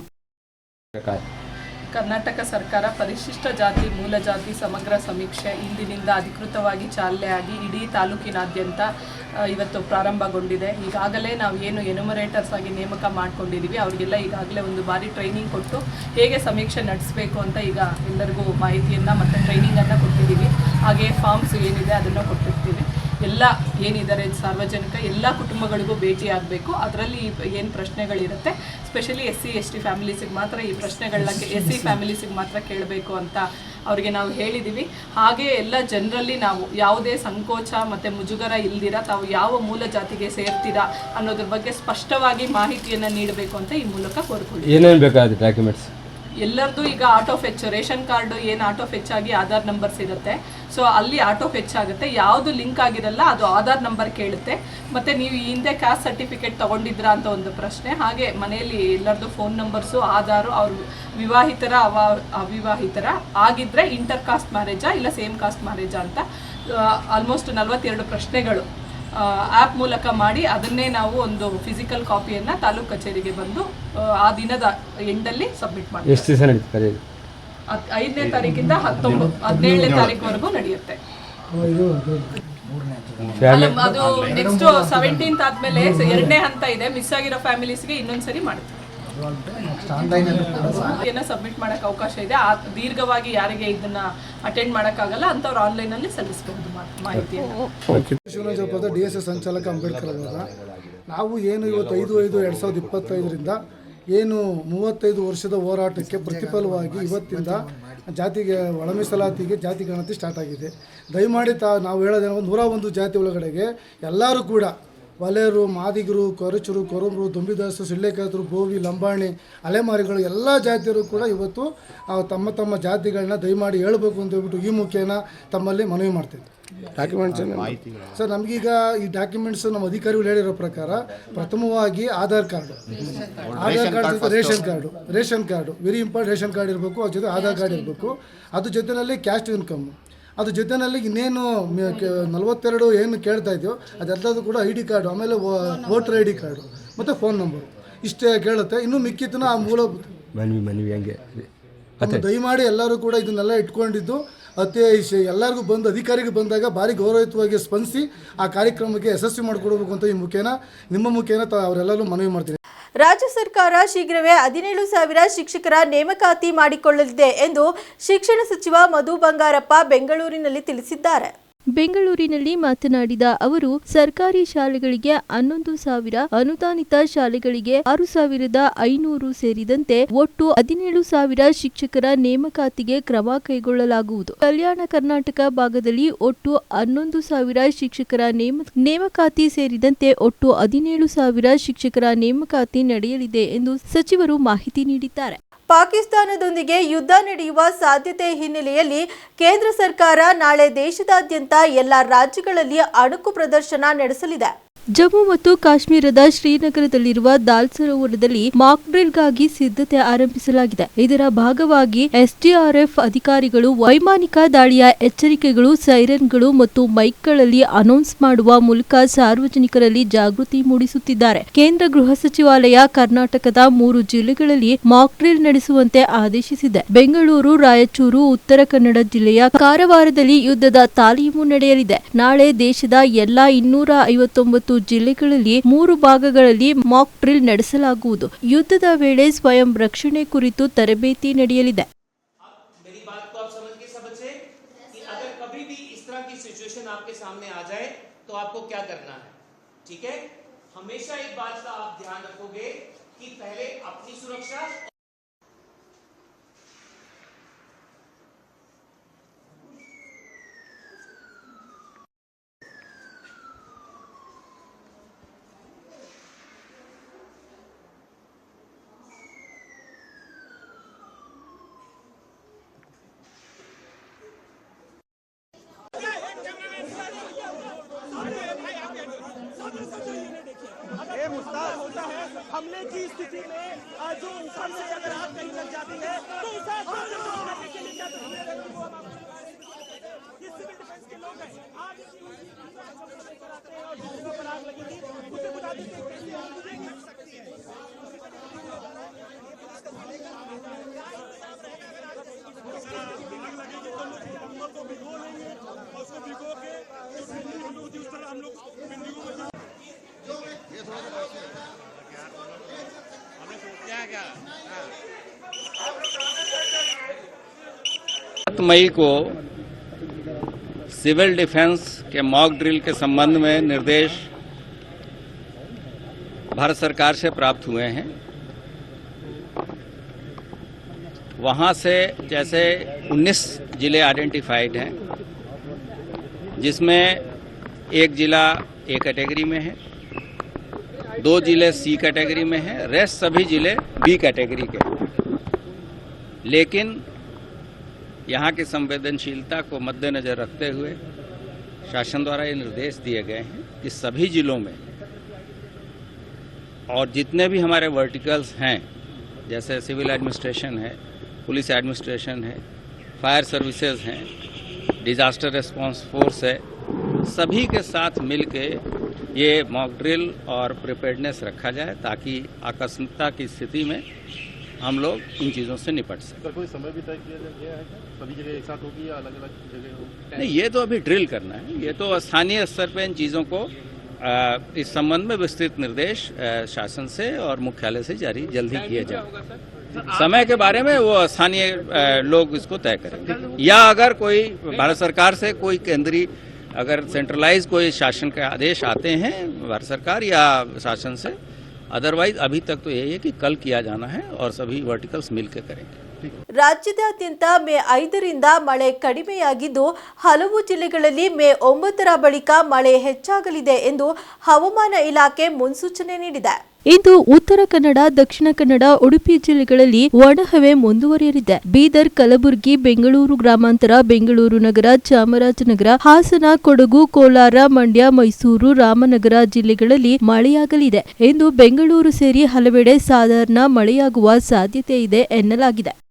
ಕರ್ನಾಟಕ ಸರ್ಕಾರ ಪರಿಶಿಷ್ಟ ಜಾತಿ, ಮೂಲ ಜಾತಿ ಸಮಗ್ರ ಸಮೀಕ್ಷೆ ಇಂದಿನಿಂದ ಅಧಿಕೃತವಾಗಿ ಚಾಲನೆಯಾಗಿ ಇಡೀ ತಾಲೂಕಿನಾದ್ಯಂತ ಇವತ್ತು ಪ್ರಾರಂಭಗೊಂಡಿದೆ. ಈಗಾಗಲೇ ನಾವು ಏನು ಎನುಮರೇಟರ್ಸ್ ಆಗಿ ನೇಮಕ ಮಾಡ್ಕೊಂಡಿದ್ದೀವಿ ಅವರಿಗೆಲ್ಲ ಈಗಾಗಲೇ ಒಂದು ಬಾರಿ ಟ್ರೈನಿಂಗ್ ಕೊಟ್ಟು ಹೇಗೆ ಸಮೀಕ್ಷೆ ನಡೆಸಬೇಕು ಅಂತ ಈಗ ಎಲ್ಲರಿಗೂ ಮಾಹಿತಿಯನ್ನು ಮತ್ತು ಟ್ರೈನಿಂಗನ್ನು ಕೊಟ್ಟಿದ್ದೀವಿ ಹಾಗೆ ಫಾರ್ಮ್ಸ್ ಏನಿದೆ ಅದನ್ನು ಕೊಟ್ಟಿರ್ತೀವಿ. ಎಲ್ಲ ಏನಿದ್ದಾರೆ ಸಾರ್ವಜನಿಕ ಎಲ್ಲ ಕುಟುಂಬಗಳಿಗೂ ಭೇಟಿ ಆಗಬೇಕು. ಅದರಲ್ಲಿ ಏನು ಪ್ರಶ್ನೆಗಳಿರುತ್ತೆ? Specially S C S T ಫ್ಯಾಮಿಲೀಸಿಗೆ ಮಾತ್ರ ಈ ಪ್ರಶ್ನೆಗಳನ್ನ ಎಸ್ ಸಿ ಫ್ಯಾಮಿಲೀಸಿಗೆ ಮಾತ್ರ ಕೇಳಬೇಕು ಅಂತ ಅವರಿಗೆ ನಾವು ಹೇಳಿದ್ದೀವಿ ಹಾಗೆ ಎಲ್ಲ ಜನರಲ್ಲಿ ನಾವು ಯಾವುದೇ ಸಂಕೋಚ ಮತ್ತು ಮುಜುಗರ ಇಲ್ದಿರ ತಾವು ಯಾವ ಮೂಲ ಜಾತಿಗೆ ಸೇರ್ತೀರಾ ಅನ್ನೋದ್ರ ಬಗ್ಗೆ ಸ್ಪಷ್ಟವಾಗಿ ಮಾಹಿತಿಯನ್ನು ನೀಡಬೇಕು ಅಂತ ಈ ಮೂಲಕ ಕೋರ್ಕೊಳ್ಳಿ
ಏನೇನು ಬೇಕಾಗುತ್ತೆ ಡಾಕ್ಯುಮೆಂಟ್ಸ್
ಎಲ್ಲರದ್ದು ಈಗ ಆಟೋ ಫೆಚ್ ರೇಷನ್ ಕಾರ್ಡು ಏನು ಆಟೋ ಫೆಚ್ ಆಗಿ ಆಧಾರ್ ನಂಬರ್ಸ್ ಇರುತ್ತೆ ಸೊ ಅಲ್ಲಿ ಆಟೋ ಫೆಚ್ ಆಗುತ್ತೆ. ಯಾವುದು ಲಿಂಕ್ ಆಗಿರಲ್ಲ, ಅದು ಆಧಾರ್ ನಂಬರ್ ಕೇಳುತ್ತೆ. ಮತ್ತು ನೀವು ಈ ಹಿಂದೆ ಕ್ಯಾಸ್ಟ್ ಸರ್ಟಿಫಿಕೇಟ್ ತೊಗೊಂಡಿದ್ರಾ ಅಂತ ಒಂದು ಪ್ರಶ್ನೆ. ಹಾಗೆ ಮನೆಯಲ್ಲಿ ಎಲ್ಲರದ್ದು ಫೋನ್ ನಂಬರ್ಸು ಆಧಾರು, ಅವ್ರ ವಿವಾಹಿತರ, ಅವ, ಅವಿವಾಹಿತರ ಆಗಿದ್ದರೆ ಇಂಟರ್ ಕಾಸ್ಟ್ ಮ್ಯಾರೇಜಾ ಇಲ್ಲ ಸೇಮ್ ಕಾಸ್ಟ್ ಮ್ಯಾರೇಜಾ ಅಂತ ಆಲ್ಮೋಸ್ಟ್ ನಲವತ್ತೆರಡು ಪ್ರಶ್ನೆಗಳು. ಆ್ಯಪ್ ಮೂಲಕ ಮಾಡಿ ಅದನ್ನೇ ನಾವು ಒಂದು ಫಿಸಿಕಲ್ ಕಾಪಿಯನ್ನು ತಾಲೂಕು ಕಚೇರಿಗೆ ಬಂದು ಆ, ದಿನದ ಎಂಡಲ್ಲಿ ಸಬ್ಮಿಟ್ ಮಾಡ್ತೀವಿ.
ಎಷ್ಟು ದಿವಸ ನಡೀತು ಕರೆ
ಹತ್- ಐದನೇ ತಾರೀಕಿಂದ ಹತ್ತೊಂಬತ್ತು ಹದಿನೇಳನೇ ತಾರೀಕುವರೆಗೂ ನಡೆಯುತ್ತೆ. ಅದು ನೆಕ್ಸ್ಟ್ ಸೆವೆಂಟೀನ್ತ್ ಆದ್ಮೇಲೆ ಎರಡನೇ ಹಂತ ಇದೆ ಮಿಸ್ ಆಗಿರೋ ಫ್ಯಾಮಿಲೀಸ್ಗೆ ಇನ್ನೊಂದ್ಸರಿ ಮಾಡ್ತೀವಿ. ಏನೋ ಸಬ್ಮಿಟ್ ಮಾಡಕ್ ಅವಕಾಶ ಇದೆ. ಆ ದೀರ್ಘವಾಗಿ ಯಾರಿಗೆ ಇದನ್ನ ಅಟೆಂಡ್ ಮಾಡೋಕ್ಕಾಗಲ್ಲ ಅಂತವ್ರು ಆನ್ಲೈನ್ ಅಲ್ಲಿ ಸಲ್ಲಿಸಬಹುದು ಮಾಹಿತಿ
ಶಿವರಾಜಪದ ಡಿ ಎಸ್ ಎಸ್ ಸಂಚಾಲಕ ಅಂಬೇಡ್ಕರ್ ಅವರ. ನಾವು ಏನು ಇವತ್ತು ಐದು ಐದು ಎರಡು ಸಾವಿರದ ಇಪ್ಪತ್ತೈದರಿಂದ ಏನು ಮೂವತ್ತೈದು ವರ್ಷದ ಹೋರಾಟಕ್ಕೆ ಪ್ರತಿಫಲವಾಗಿ ಇವತ್ತಿಂದ ಜಾತಿಗೆ ಒಳಮೀಸಲಾತಿಗೆ ಜಾತಿ ಗಣತಿ ಸ್ಟಾರ್ಟ್ ಆಗಿದೆ. ದಯಮಾಡಿ ತಾ ನಾವು ಹೇಳೋದೇನೋ ನೂರ ಒಂದು ಜಾತಿ ಒಳಗಡೆಗೆ ಎಲ್ಲರೂ ಕೂಡ ವಲೆಯರು ಮಾದಿಗರು ಕೊರಚರು ಕೊರಬರು ದುಂಬಿದಾಸರು ಸಿಳ್ಳೆಕಾತರು ಬೋವಿ ಲಂಬಾಣಿ ಅಲೆಮಾರಿಗಳು ಎಲ್ಲ ಜಾತಿಯರು ಕೂಡ ಇವತ್ತು ತಮ್ಮ ತಮ್ಮ ಜಾತಿಗಳನ್ನ ದಯಮಾಡಿ ಹೇಳಬೇಕು ಅಂತ ಹೇಳ್ಬಿಟ್ಟು ಈ ಮುಖ್ಯನ ತಮ್ಮಲ್ಲಿ ಮನವಿ ಮಾಡ್ತೀನಿ ಸರ್ ನಮಗೀಗ ಈ ಡಾಕ್ಯುಮೆಂಟ್ಸ್ ನಮ್ಮ ಅಧಿಕಾರಿಗಳು ಹೇಳಿರೋ ಪ್ರಕಾರ ಪ್ರಥಮವಾಗಿ ಆಧಾರ್ ಕಾರ್ಡು. ಆಧಾರ್ ಕಾರ್ಡ್ ಜೊತೆ ration card ration card very important ration card ಇರಬೇಕು ಅದ್ರ ಜೊತೆ ಆಧಾರ್ ಕಾರ್ಡ್ ಇರಬೇಕು. ಅದ್ರ ಜೊತೆಯಲ್ಲಿ ಕ್ಯಾಸ್ಟ್ ಇನ್ಕಮ್ ಅದ್ರ ಜೊತೆನಲ್ಲಿ ಇನ್ನೇನು ನಲವತ್ತೆರಡು ಏನು ಕೇಳ್ತಾ ಇದೆಯೋ ಅದೆಲ್ಲದೂ ಕೂಡ ಐ ಡಿ ಕಾರ್ಡು ಆಮೇಲೆ ವೋಟರ್ ಐ ಡಿ ಕಾರ್ಡು ಮತ್ತು ಫೋನ್ ನಂಬರು. ಇಷ್ಟೇ ಕೇಳುತ್ತೆ. ಇನ್ನು ಮಿಕ್ಕಿದ್ದನ್ನ ಆ ಮೂಲ
ಮನವಿ ಮನವಿ ಹಂಗೆ?
ಅದು ದಯಮಾಡಿ ಎಲ್ಲರೂ ಕೂಡ ಇದನ್ನೆಲ್ಲ ಇಟ್ಕೊಂಡಿದ್ದು ಅತಿ ಎಲ್ಲರಿಗೂ ಬಂದು ಅಧಿಕಾರಿಗೆ ಬಂದಾಗ ಭಾರಿ ಗೌರವಯುತವಾಗಿ ಸ್ಪಂದಿಸಿ ಆ ಕಾರ್ಯಕ್ರಮಕ್ಕೆ ಯಶಸ್ವಿ ಮಾಡಿಕೊಡ್ಬೇಕು ಅಂತ ಈ ಮುಖೇನ ನಿಮ್ಮ ಮುಖೇನ ತ ಅವರೆಲ್ಲರೂ ಮನವಿ ಮಾಡ್ತೀನಿ.
ರಾಜ್ಯ ಸರ್ಕಾರ ಶೀಘ್ರವೇ ಹದಿನೇಳು ಸಾವಿರ ಶಿಕ್ಷಕರ ನೇಮಕಾತಿ ಮಾಡಿಕೊಳ್ಳಲಿದೆ ಎಂದು ಶಿಕ್ಷಣ ಸಚಿವ ಮಧು ಬಂಗಾರಪ್ಪ ಬೆಂಗಳೂರಿನಲ್ಲಿ ತಿಳಿಸಿದ್ದಾರೆ.
ಬೆಂಗಳೂರಿನಲ್ಲಿ ಮಾತನಾಡಿದ ಅವರು, ಸರ್ಕಾರಿ ಶಾಲೆಗಳಿಗೆ ಹನ್ನೊಂದು ಸಾವಿರ, ಅನುದಾನಿತ ಶಾಲೆಗಳಿಗೆ ಆರು ಸಾವಿರದ ಐನೂರು ಸೇರಿದಂತೆ ಒಟ್ಟು ಹದಿನೇಳು ಸಾವಿರ ಶಿಕ್ಷಕರ ನೇಮಕಾತಿಗೆ ಕ್ರಮ ಕೈಗೊಳ್ಳಲಾಗುವುದು. ಕಲ್ಯಾಣ ಕರ್ನಾಟಕ ಭಾಗದಲ್ಲಿ ಒಟ್ಟು ಹನ್ನೊಂದು ಸಾವಿರ ಶಿಕ್ಷಕರ ನೇಮ, ನೇಮಕಾತಿ ಸೇರಿದಂತೆ ಒಟ್ಟು ಹದಿನೇಳು ಸಾವಿರ ಶಿಕ್ಷಕರ ನೇಮಕಾತಿ ನಡೆಯಲಿದೆ ಎಂದು ಸಚಿವರು ಮಾಹಿತಿ ನೀಡಿದ್ದಾರೆ.
ಪಾಕಿಸ್ತಾನದೊಂದಿಗೆ ಯುದ್ಧ ನಡೆಯುವ ಸಾಧ್ಯತೆ ಹಿನ್ನೆಲೆಯಲ್ಲಿ ಕೇಂದ್ರ ಸರ್ಕಾರ ನಾಳೆ ದೇಶದಾದ್ಯಂತ ಎಲ್ಲ ರಾಜ್ಯಗಳಲ್ಲಿ ಅಣುಕು ಪ್ರದರ್ಶನ ನಡೆಸಲಿದೆ.
ಜಮ್ಮು ಮತ್ತು ಕಾಶ್ಮೀರದ ಶ್ರೀನಗರದಲ್ಲಿರುವ ದಾಲ್ ಸರೋವರದಲ್ಲಿ ಮಾಕ್ಡ್ರಿಲ್ಗಾಗಿ ಸಿದ್ಧತೆ ಆರಂಭಿಸಲಾಗಿದೆ. ಇದರ ಭಾಗವಾಗಿ ಎಸ್ಡಿಆರ್ಎಫ್ ಅಧಿಕಾರಿಗಳು, ವೈಮಾನಿಕ ದಾಳಿಯ ಎಚ್ಚರಿಕೆಗಳು, ಸೈರನ್ಗಳು ಮತ್ತು ಮೈಕ್ಗಳಲ್ಲಿ ಅನೌನ್ಸ್ ಮಾಡುವ ಮೂಲಕ ಸಾರ್ವಜನಿಕರಲ್ಲಿ ಜಾಗೃತಿ ಮೂಡಿಸುತ್ತಿದ್ದಾರೆ. ಕೇಂದ್ರ ಗೃಹ ಸಚಿವಾಲಯ ಕರ್ನಾಟಕದ ಮೂರು ಜಿಲ್ಲೆಗಳಲ್ಲಿ ಮಾಕ್ ಡ್ರಿಲ್ ನಡೆಸುವಂತೆ ಆದೇಶಿಸಿದೆ. ಬೆಂಗಳೂರು, ರಾಯಚೂರು, ಉತ್ತರ ಕನ್ನಡ ಜಿಲ್ಲೆಯ ಕಾರವಾರದಲ್ಲಿ ಯುದ್ಧದ ತಾಲೀಮು ನಡೆಯಲಿದೆ. ನಾಳೆ ದೇಶದ ಎಲ್ಲಾ ಇನ್ನೂರ ಐವತ್ತೊಂಬತ್ತು ಜಿಲ್ಲೆಗಳಲ್ಲಿ ಮೂರು ಭಾಗಗಳಲ್ಲಿ ಮಾಕ್ ಡ್ರಿಲ್ ನಡೆಸಲಾಗುವುದು ಯುದ್ಧದ ವೇಳೆ ಸ್ವಯಂ ರಕ್ಷಣೆ ಕುರಿತು ತರಬೇತಿ ನಡೆಯಲಿದೆ
मेरी बात को आप समझ गए सब बच्चे कि अगर कभी भी इस तरह की सिचुएशन आपके सामने आ जाए तो आपको क्या करना है ठीक है हमेशा एक बात का आप ध्यान रखोगे कि पहले अपनी सुरक्षा
सात मई को सिविल डिफेंस के मॉक ड्रिल के संबंध में निर्देश भारत सरकार से प्राप्त हुए हैं वहाँ से जैसे 19 ज़िले आइडेंटिफाइड हैं, जिसमें एक जिला ए कैटेगरी में है, दो ज़िले सी कैटेगरी में है, रेस्ट सभी ज़िले बी कैटेगरी के। लेकिन यहाँ की संवेदनशीलता को मद्देनजर रखते हुए शासन द्वारा ये निर्देश दिए गए हैं कि सभी जिलों में और जितने भी हमारे वर्टिकल्स हैं जैसे सिविल एडमिनिस्ट्रेशन है पुलिस एडमिनिस्ट्रेशन है फायर सर्विसेज़ हैं डिजास्टर रिस्पांस फोर्स है सभी के साथ मिलके ये मॉक ड्रिल और प्रिपेयर्डनेस रखा जाए ताकि आकस्मिकता की स्थिति में हम लोग इन चीज़ों से निपट सकें।
कोई समय भी तय किया गया है सभी जगह एक साथ होगी या अलग अलग जगह होगी?
नहीं ये तो अभी ड्रिल करना है। ये तो स्थानीय स्तर पर इन चीज़ों को इस संबंध में विस्तृत निर्देश शासन से और मुख्यालय से जारी जल्द ही किए जाए समय के बारे में वो स्थानीय लोग इसको तय करेंगे। या अगर कोई भारत सरकार से कोई केंद्रीय अगर सेंट्रलाइज कोई शासन के आदेश आते हैं भारत सरकार या शासन से अदरवाइज़ अभी तक तो यही है कि कल किया जाना है और सभी वर्टिकल्स मिलकर करेंगे।
ರಾಜ್ಯದಾದ್ಯಂತ ಮೇ ಐದರಿಂದ ಮಳೆ ಕಡಿಮೆಯಾಗಿದ್ದು ಹಲವು ಜಿಲ್ಲೆಗಳಲ್ಲಿ ಮೇ ಒಂಬತ್ತರ ಬಳಿಕ ಮಳೆ ಹೆಚ್ಚಾಗಲಿದೆ ಎಂದು ಹವಾಮಾನ ಇಲಾಖೆ ಮುನ್ಸೂಚನೆ ನೀಡಿದೆ.
ಇಂದು ಉತ್ತರ ಕನ್ನಡ, ದಕ್ಷಿಣ ಕನ್ನಡ, ಉಡುಪಿ ಜಿಲ್ಲೆಗಳಲ್ಲಿ ಒಣಹವೆ ಮುಂದುವರಿಯಲಿದೆ. ಬೀದರ್, ಕಲಬುರಗಿ, ಬೆಂಗಳೂರು ಗ್ರಾಮಾಂತರ, ಬೆಂಗಳೂರು ನಗರ, ಚಾಮರಾಜನಗರ, ಹಾಸನ, ಕೊಡಗು, ಕೋಲಾರ, ಮಂಡ್ಯ, ಮೈಸೂರು, ರಾಮನಗರ ಜಿಲ್ಲೆಗಳಲ್ಲಿ ಮಳೆಯಾಗಲಿದೆ. ಎಂದು ಬೆಂಗಳೂರು ಸೇರಿ ಹಲವೆಡೆ ಸಾಧಾರಣ ಮಳೆಯಾಗುವ ಸಾಧ್ಯತೆ ಇದೆ ಎನ್ನಲಾಗಿದೆ.